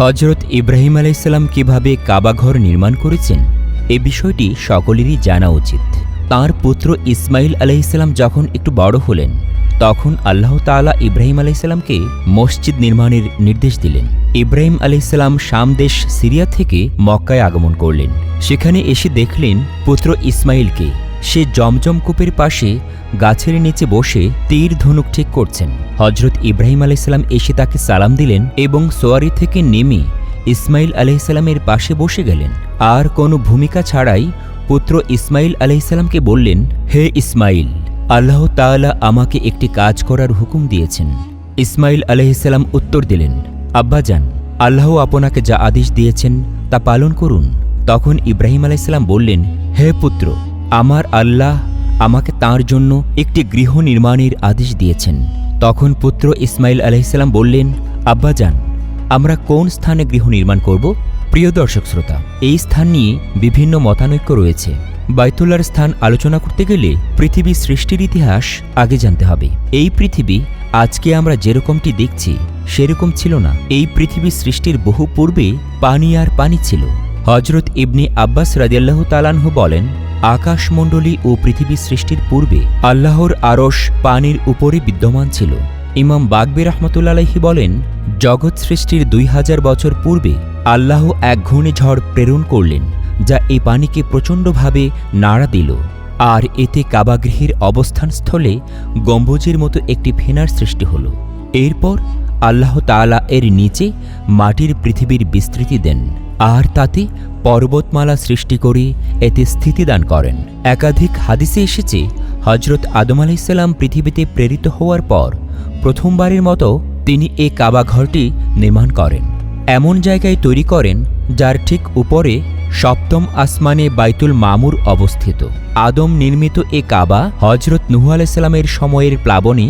হজরত ইব্রাহিম আলাইসাল্লাম কীভাবে কাবাঘর নির্মাণ করেছেন, এ বিষয়টি সকলেরই জানা উচিত। তার পুত্র ইসমাইল আলাইসাল্লাম যখন একটু বড় হলেন, তখন আল্লাহ তাআলা ইব্রাহিম আলাইসাল্লামকে মসজিদ নির্মাণের নির্দেশ দিলেন। ইব্রাহিম আলাইসাল্লাম শাম দেশ সিরিয়া থেকে মক্কায় আগমন করলেন। সেখানে এসে দেখলেন পুত্র ইসমাইলকে সে জমজম কূপের পাশে গাছের নিচে বসে তীর ধনুক ঠিক করছেন। হজরত ইব্রাহিম আলাইসাল্লাম এসে তাকে সালাম দিলেন এবং সোয়ারি থেকে নেমে ইসমাইল আলাইসাল্লামের পাশে বসে গেলেন। আর কোনো ভূমিকা ছাড়াই পুত্র ইসমাইল আলাইসাল্লামকে বললেন, হে ইসমাইল, আল্লাহ তাআলা আমাকে একটি কাজ করার হুকুম দিয়েছেন। ইসমাইল আলাইসাল্লাম উত্তর দিলেন আব্বাজান আল্লাহ আপনাকে যা আদেশ দিয়েছেন তা পালন করুন। তখন ইব্রাহিম আলাইসাল্লাম বললেন, হে পুত্র আমার আল্লাহ আমাকে তার জন্য একটি গৃহ নির্মাণের আদেশ দিয়েছেন। তখন পুত্র ইসমাইল আলাইসাল্লাম বললেন আব্বাজান আমরা কোন স্থানে গৃহ নির্মাণ করব? প্রিয় দর্শক শ্রোতা, এই স্থান নিয়ে বিভিন্ন মতানৈক্য রয়েছে। বাইতুল্লার স্থান আলোচনা করতে গেলে পৃথিবী সৃষ্টির ইতিহাস আগে জানতে হবে। এই পৃথিবী আজকে আমরা যেরকমটি দেখছি, সেরকম ছিল না। এই পৃথিবী সৃষ্টির বহু পূর্বে পানি আর পানি ছিল। হজরত ইবনি আব্বাস রাজিয়াল্লাহ তালানহু বলেন, আকাশমণ্ডলী ও পৃথিবী সৃষ্টির পূর্বে আল্লাহর আরশ পানির উপরে বিদ্যমান ছিল। ইমাম বাগবি রহমতুল্লাহি বলেন, জগৎ সৃষ্টির দুই হাজার বছর পূর্বে আল্লাহ এক ঘূর্ণিঝড় প্রেরণ করলেন, যা এই পানিকে প্রচণ্ডভাবে নাড়া দিল। আর এতে কাবাগৃহের অবস্থানস্থলে গম্বুজের মতো একটি ফেনার সৃষ্টি হল। এরপর আল্লাহ তাআলা এর নিচে মাটির পৃথিবীর বিস্তৃতি দেন, আর তাতে পর্বতমালা সৃষ্টি করে এতে স্থিতিদান করেন। একাধিক হাদিসে এসেছে হজরত আদম আলাইসাল্লাম পৃথিবীতে প্রেরিত হওয়ার পর প্রথমবারের মতো তিনি এ কাবাঘরটি নির্মাণ করেন। এমন জায়গায় তৈরি করেন যার ঠিক উপরে সপ্তম আসমানে বাইতুল মামুর অবস্থিত। আদম নির্মিত এ কাবা হজরত নুহু আলাইসাল্লামের সময়ের প্লাবনে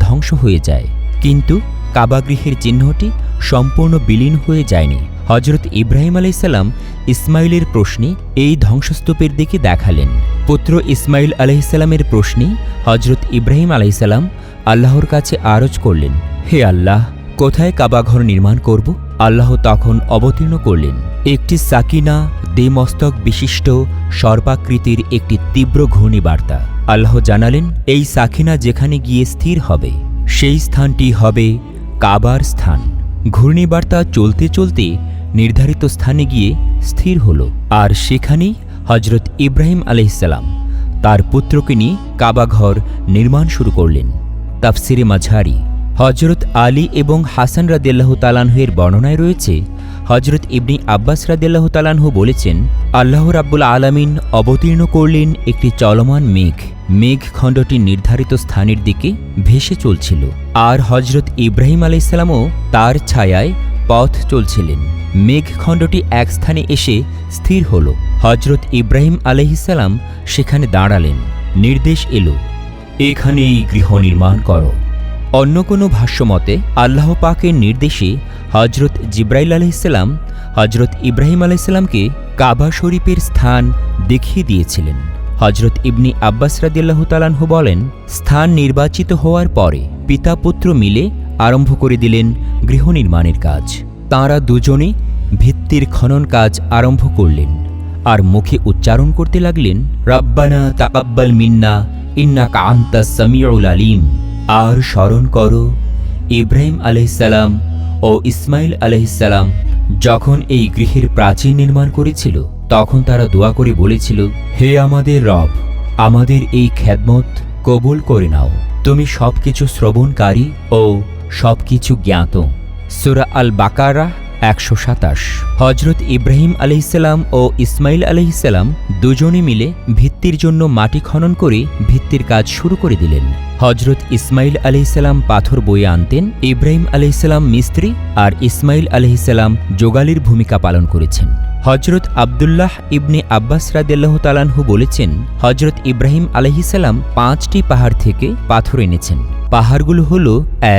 ধ্বংস হয়ে যায়। কিন্তু কাবাগৃহের চিহ্নটি সম্পূর্ণ বিলীন হয়ে যায়নি। হজরত ইব্রাহিম আলাইসাল্লাম ইসমাইলের প্রশ্নে এই ধ্বংসস্তূপের দিকে দেখালেন। পুত্র ইসমাইল আলাইসাল্লামের প্রশ্নে হজরত ইব্রাহিম আলাইসাল্লাম আল্লাহর কাছে আরজ করলেন, হে আল্লাহ, কোথায় কাবাঘর নির্মাণ করব? আল্লাহ তখন অবতীর্ণ করলেন, একটি সাকিনা দেমস্তক বিশিষ্ট সর্বাকৃতির একটি তীব্র ঘূর্ণিবার্তা। আল্লাহ জানালেন, এই সাকিনা যেখানে গিয়ে স্থির হবে, সেই স্থানটি হবে কাবার স্থান। ঘূর্ণিবার্তা চলতে চলতে নির্ধারিত স্থানে গিয়ে স্থির হল। আর সেখানেই হজরত ইব্রাহিম আলহিসাল্লাম তার পুত্রকে নিয়ে কাবাঘর নির্মাণ শুরু করলেন। তাফসিরে মাঝারি। হজরত আলী এবং হাসান রাদিল্লাহ তালানহের বর্ণনায় রয়েছে হজরত ইবনি আব্বাস রাদিল্লাহ তালানহু বলেছেন, আল্লাহ রাব্বুল আলামিন অবতীর্ণ করলেন একটি চলমান মেঘ। মেঘ খণ্ডটি নির্ধারিত স্থানের দিকে ভেসে চলছিল। আর হজরত ইব্রাহিম আলাইসাল্লামও তার ছায়ায় পথ চলছিলেন। মেঘখণ্ডটি এক স্থানে এসে স্থির হল। হজরত ইব্রাহিম আলহিসাল্লাম সেখানে দাঁড়ালেন। নির্দেশ এলো, এখানেই গৃহ নির্মাণ করো। অন্য কোনো ভাষ্যমতে আল্লাহ পাকের নির্দেশে হজরত জিব্রাইল আলহিসাল্লাম হজরত ইব্রাহিম আলাইসাল্লামকে কাবা শরীফের স্থান দেখিয়ে দিয়েছিলেন। হজরত ইবনি আব্বাস রাদিল্লাহ বলেন, স্থান নির্বাচিত হওয়ার পরে পিতা পুত্র মিলে আরম্ভ করে দিলেন গৃহ নির্মাণের কাজ। তাঁরা দুজনে ভিত্তির খনন কাজ আরম্ভ করলেন আর মুখে উচ্চারণ করতে লাগলেন, রাব্বানা তাকাব্বাল মিন্না ইন্না কান্তা সামিউল আলিম। আর স্মরণ করো, ইব্রাহিম আলহিসাল্লাম ও ইসমাইল আলহিসাল্লাম যখন এই গৃহের প্রাচীর নির্মাণ করেছিল, তখন তারা দোয়া করে বলেছিল, হে আমাদের রব, আমাদের এই খ্যাদমত কবুল করে নাও। তুমি সবকিছু শ্রবণকারী ও সবকিছু জ্ঞাত। সুরা আল বাকারা একশো সাতাশ। হজরত ইব্রাহিম আলহিসাল্লাম ও ইসমাইল আলহিসাল্লাম দুজনে মিলে ভিত্তির জন্য মাটি খনন করে ভিত্তির কাজ শুরু করে দিলেন। হজরত ইসমাইল আলহিসাল্লাম পাথর বয়ে আনতেন, ইব্রাহিম আলহিসাল্লাম মিস্ত্রি আর ইসমাইল আলহিসাল্লাম যোগালির ভূমিকা পালন করেছেন। হজরত আবদুল্লাহ ইবনে আব্বাস রাদেল্লাহ তালানহু বলেছেন হজরত ইব্রাহিম আলহিসাল্লাম পাঁচটি পাহাড় থেকে পাথর এনেছেন। পাহাড়গুলো হল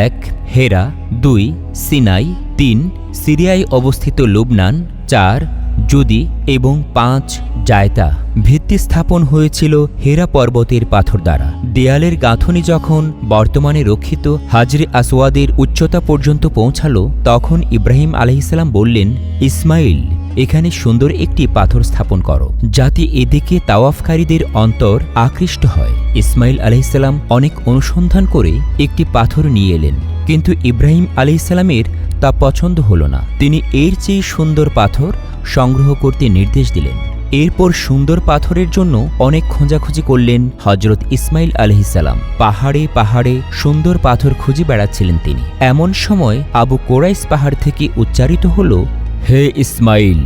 এক, হেরা, দুই, সিনাই, তিন, সিরিয়ায় অবস্থিত লুবনান, চার যদি এবং পাঁচ জায়তা ভিত্তি স্থাপন হয়েছিল হেরা পর্বতের পাথর দ্বারা। দেয়ালের গাঁথনি যখন বর্তমানে রক্ষিত হাজরে আসওয়াদের উচ্চতা পর্যন্ত পৌঁছালো, তখন ইব্রাহিম আলহিসাল্লাম বললেন, ইসমাইল এখানে সুন্দর একটি পাথর স্থাপন করো, যাতে এদিকে তাওয়াফকারীদের অন্তর আকৃষ্ট হয়। ইসমাইল আলহিসাল্লাম অনেক অনুসন্ধান করে একটি পাথর নিয়ে এলেন, কিন্তু ইব্রাহিম আলহিসাল্লামের তা পছন্দ হল না। তিনি এর চেয়ে সুন্দর পাথর সংগ্রহ করতে নির্দেশ দিলেন। এরপর সুন্দর পাথরের জন্য অনেক খোঁজাখুঁজি করলেন হজরত ইসমাইল আলহিসাল্লাম পাহাড়ে পাহাড়ে সুন্দর পাথর খুঁজে বেড়াচ্ছিলেন তিনি। এমন সময় আবু কোরাইস পাহাড় থেকে উচ্চারিত হল হে ইসমাইল,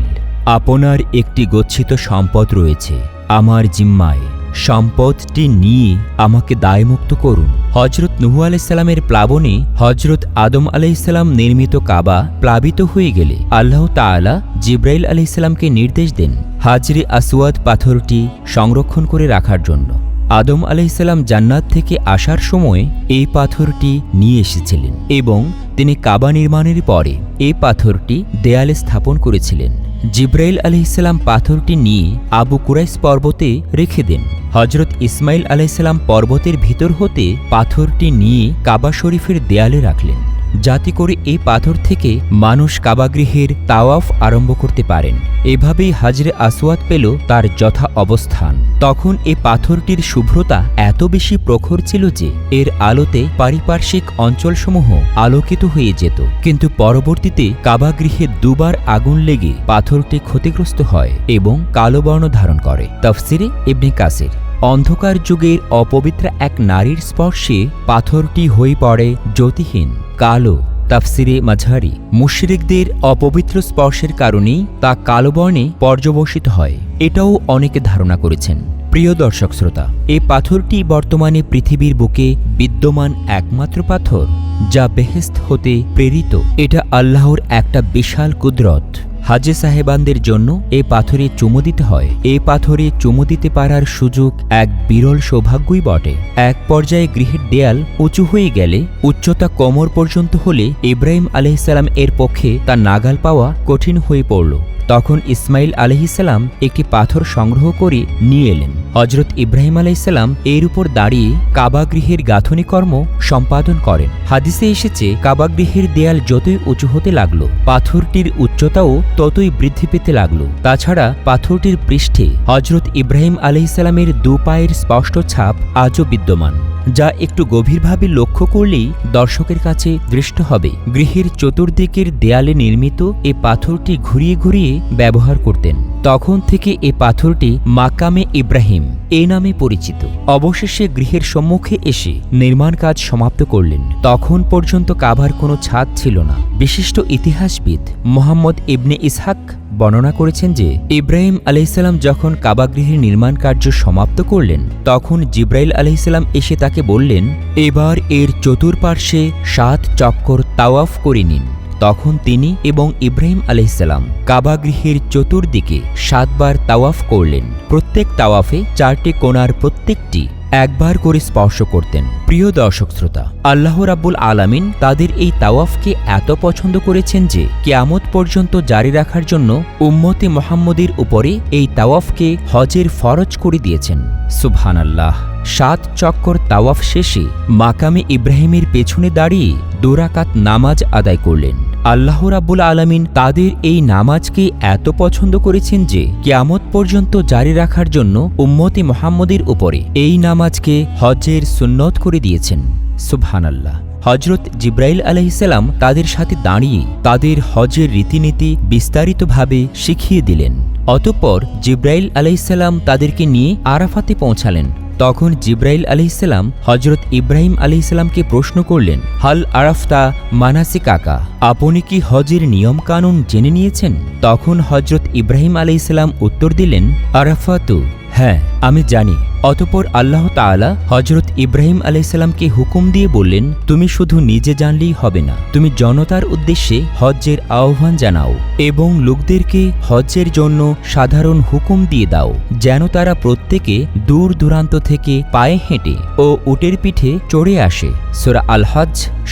আপনার একটি গচ্ছিত সম্পদ রয়েছে, আমার জিম্মায়। সম্পদটি নিয়ে আমাকে দায়মুক্ত করুন। হজরত নুহু আলাইসাল্লামের প্লাবনে হজরত আদম আলাইসাল্লাম নির্মিত কাবা প্লাবিত হয়ে গেলে আল্লাহ তাআলা জিব্রাইল আলাইসাল্লামকে নির্দেশ দেন হাজরে আসওয়াদ পাথরটি সংরক্ষণ করে রাখার জন্য। আদম আলাইসাল্লাম জান্নাত থেকে আসার সময় এই পাথরটি নিয়ে এসেছিলেন এবং তিনি কাবা নির্মাণের পরে এই পাথরটি দেয়ালে স্থাপন করেছিলেন। জিব্রাইল আলহিসাল্লাম পাথরটি নিয়ে আবু কুরাইস পর্বতে রেখে দেন। হজরত ইসমাইল আলাইসাল্লাম পর্বতের ভিতর হতে পাথরটি নিয়ে কাবা শরীফের দেয়ালে রাখলেন। যাতে করে এই পাথর থেকে মানুষ কাবাগৃহের তাওয়াফ আরম্ভ করতে পারেন। এভাবেই হাজরে আসওয়াদ পেল তার যথা অবস্থান। তখন এ পাথরটির শুভ্রতা এত বেশি প্রখর ছিল যে এর আলোতে পারিপার্শ্বিক অঞ্চলসমূহ আলোকিত হয়ে যেত। কিন্তু পরবর্তীতে কাবাগৃহে দুবার আগুন লেগে পাথরটি ক্ষতিগ্রস্ত হয় এবং কালো বর্ণ ধারণ করে। তফসিরে ইবনে কাসির, অন্ধকার যুগের অপবিত্র এক নারীর স্পর্শে পাথরটি হয়ে পড়ে জ্যোতিহীন। কালো, তাফসিরে মাঝারি মুশরিকদের অপবিত্র স্পর্শের কারণেই তা কালো বর্ণে পর্যবসিত হয়। এটাও অনেকে ধারণা করেছেন। প্রিয় দর্শক শ্রোতা, এ পাথরটি বর্তমানে পৃথিবীর বুকে বিদ্যমান একমাত্র পাথর যা বেহেস্ত হতে প্রেরিত। এটা আল্লাহর একটা বিশাল কুদরত। হাজে সাহেবানদের জন্য এ পাথরে চুমু দিতে হয়। এ পাথরে চুমু দিতে পারার সুযোগ এক বিরল সৌভাগ্যই বটে। এক পর্যায়ে গৃহের দেয়াল উঁচু হয়ে গেলে উচ্চতা কোমর পর্যন্ত হলে ইব্রাহিম আলহিসাল্লাম এর পক্ষে তা নাগাল পাওয়া কঠিন হয়ে পড়ল। তখন ইসমাইল আলহিসাল্লাম একটি পাথর সংগ্রহ করে নিয়ে এলেন। হজরত ইব্রাহিম আলাইসাল্লাম এর উপর দাঁড়িয়ে কাবাগৃহের গাঁথনি কর্ম সম্পাদন করেন। হাদিসে এসেছে কাবাগৃহের দেয়াল যতই উঁচু হতে লাগল, পাথরটির উচ্চতাও ততই বৃদ্ধি পেতে লাগল। তাছাড়া পাথরটির পৃষ্ঠে হজরত ইব্রাহিম আলহিসাল্লামের দু পায়ের স্পষ্ট ছাপ আজও বিদ্যমান, যা একটু গভীরভাবে লক্ষ্য করলেই দর্শকের কাছে দৃষ্ট হবে। গৃহের চতুর্দিকের দেয়ালে নির্মিত এ পাথরটি ঘুরিয়ে ঘুরিয়ে ব্যবহার করতেন। তখন থেকে এ পাথরটি মাকামে ইব্রাহিম, এ নামে পরিচিত। অবশেষে গৃহের সম্মুখে এসে নির্মাণ কাজ সমাপ্ত করলেন। তখন পর্যন্ত কাভার কোনো ছাদ ছিল না। বিশিষ্ট ইতিহাসবিদ মোহাম্মদ ইবনে ইসহাক বর্ণনা করেছেন যে, ইব্রাহিম আলহিসাল্লাম যখন কাবাগৃহের নির্মাণ কার্য সমাপ্ত করলেন, তখন জিব্রাইল আলহিসাল্লাম এসে তাকে বললেন, এবার এর চতুর্পার্শ্বে সাত চক্কর তাওয়াফ করে নিন। তখন তিনি এবং ইব্রাহিম আলহিসাল্লাম কাবাগৃহের চতুর্দিকে সাতবার তাওয়াফ করলেন। প্রত্যেক তাওয়াফে চারটি কোণার প্রত্যেকটি একবার করে স্পর্শ করতেন। প্রিয় দর্শক শ্রোতা, আল্লাহ রাব্বুল আলামিন তাদের এই তাওয়াফকে এত পছন্দ করেছেন যে কেয়ামত পর্যন্ত জারি রাখার জন্য উম্মতে মোহাম্মদের উপরে এই তাওয়াফকে হজের ফরজ করে দিয়েছেন। সুবহানাল্লাহ। সাত চক্কর তাওয়াফ শেষে মাকামে ইব্রাহিমের পেছনে দাঁড়িয়ে দোরাকাত নামাজ আদায় করলেন। আল্লাহ রাব্বুল আলামিন তাদের এই নামাজকে এত পছন্দ করেছেন যে কেয়ামত পর্যন্ত জারি রাখার জন্য উম্মতি মোহাম্মদের উপরে এই নামাজকে হজ্জের সুন্নত করে দিয়েছেন। সুবহানাল্লাহ। হজরত জিব্রাইল আলহিসাল্লাম তাদের সাথে দাঁড়িয়ে তাদের হজের রীতিনীতি বিস্তারিতভাবে শিখিয়ে দিলেন। অতঃপর জিব্রাইল আলহিসাল্লাম তাদেরকে নিয়ে আরাফাতে পৌঁছালেন। তখন জিব্রাইল আলি ইসলাম হজরত ইব্রাহিম আলি ইসলামকে প্রশ্ন করলেন, হাল আরাফতা মানাসি কাকা আপনি কি হজের নিয়ম কানুন জেনে নিয়েছেন? তখন হজরত ইব্রাহিম আলি ইসলাম উত্তর দিলেন, আরাফাতু। হ্যাঁ আমি জানি। অতপর আল্লাহ তাআলা হজরত ইব্রাহিম আলাইসাল্লামকে হুকুম দিয়ে বললেন, তুমি শুধু নিজে জানলেই হবে না। তুমি জনতার উদ্দেশ্যে হজ্জের আহ্বান জানাও এবং লোকদেরকে হজ্জের জন্য সাধারণ হুকুম দিয়ে দাও, যেন তারা প্রত্যেকে দূর দূরান্ত থেকে পায়ে হেঁটে ও উটের পিঠে চড়ে আসে। সোরা আল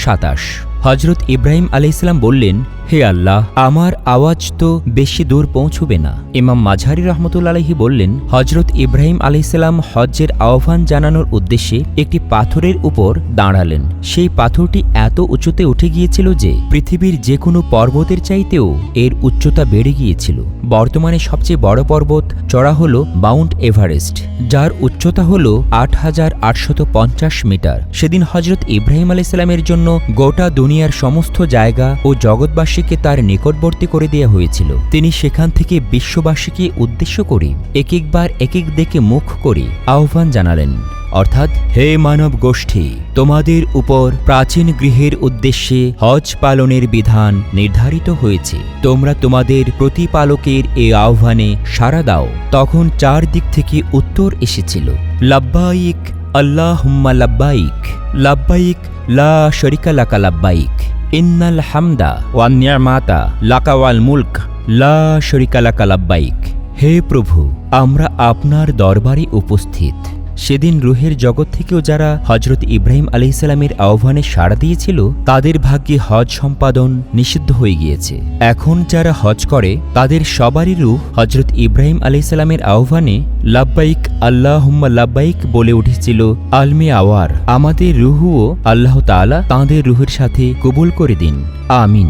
সাতাশ। হজরত ইব্রাহিম আলাইসাল্লাম বললেন হে আল্লাহ, আমার আওয়াজ তো বেশি দূর পৌঁছবে না। ইমাম মাঝারি রহমতুল্লাহি বললেন হজরত ইব্রাহিম আলাইসাল্লাম হজ্জের আহ্বান জানানোর উদ্দেশ্যে একটি পাথরের উপর দাঁড়ালেন। সেই পাথরটি এত উঁচুতে উঠে গিয়েছিল যে পৃথিবীর যে কোনো পর্বতের চাইতেও এর উচ্চতা বেড়ে গিয়েছিল। বর্তমানে সবচেয়ে বড় পর্বত চড়া হল মাউন্ট এভারেস্ট, যার উচ্চতা হল আট হাজার আটশত পঞ্চাশ মিটার। সেদিন হজরত ইব্রাহিম আলাইসাল্লামের জন্য গোটা দুনিয়ার সমস্ত জায়গা ও জগৎবাসীকে তার নিকটবর্তী করে দেওয়া হয়েছিল। তিনি সেখান থেকে বিশ্ববাসীকে উদ্দেশ্য করে এক একবার এক এক দিকে মুখ করে আহ্বান জানালেন, অর্থাৎ, হে মানব গোষ্ঠী, তোমাদের উপর প্রাচীন গৃহের উদ্দেশ্যে হজ পালনের বিধান নির্ধারিত হয়েছে। তোমরা তোমাদের প্রতিপালকের এ আহ্বানে সাড়া দাও। তখন চারদিক থেকে উত্তর এসেছিল লাব্বাইক আল্লাহুম্মা লাব্বাইক লাব্বাইক লা শরিকা লাকা লাব্বাইক ইন্নাল হামদা ওয়ান নিয়ামাতা, লাকাওয়াল মুল্ক, লা শরিকালা কালাব্বাইক হে প্রভু, আমরা আপনার দরবারে উপস্থিত। সেদিন রুহের জগৎ থেকেও যারা হজরত ইব্রাহিম আলহিসাল্লামের আহ্বানে সাড়া দিয়েছিল, তাদের ভাগ্যে হজ সম্পাদন নিষিদ্ধ হয়ে গিয়েছে। এখন যারা হজ করে, তাদের সবারই রুহ হজরত ইব্রাহিম আলহিসাল্লামের আহ্বানে লাব্বাইক, আল্লাহুম্মা লাব্বাইক বলে উঠেছিল, আলমে আওয়ার, আমাদের রুহুও আল্লাহ তাআলা তাঁদের রুহের সাথে কবুল করে দিন। আমিন।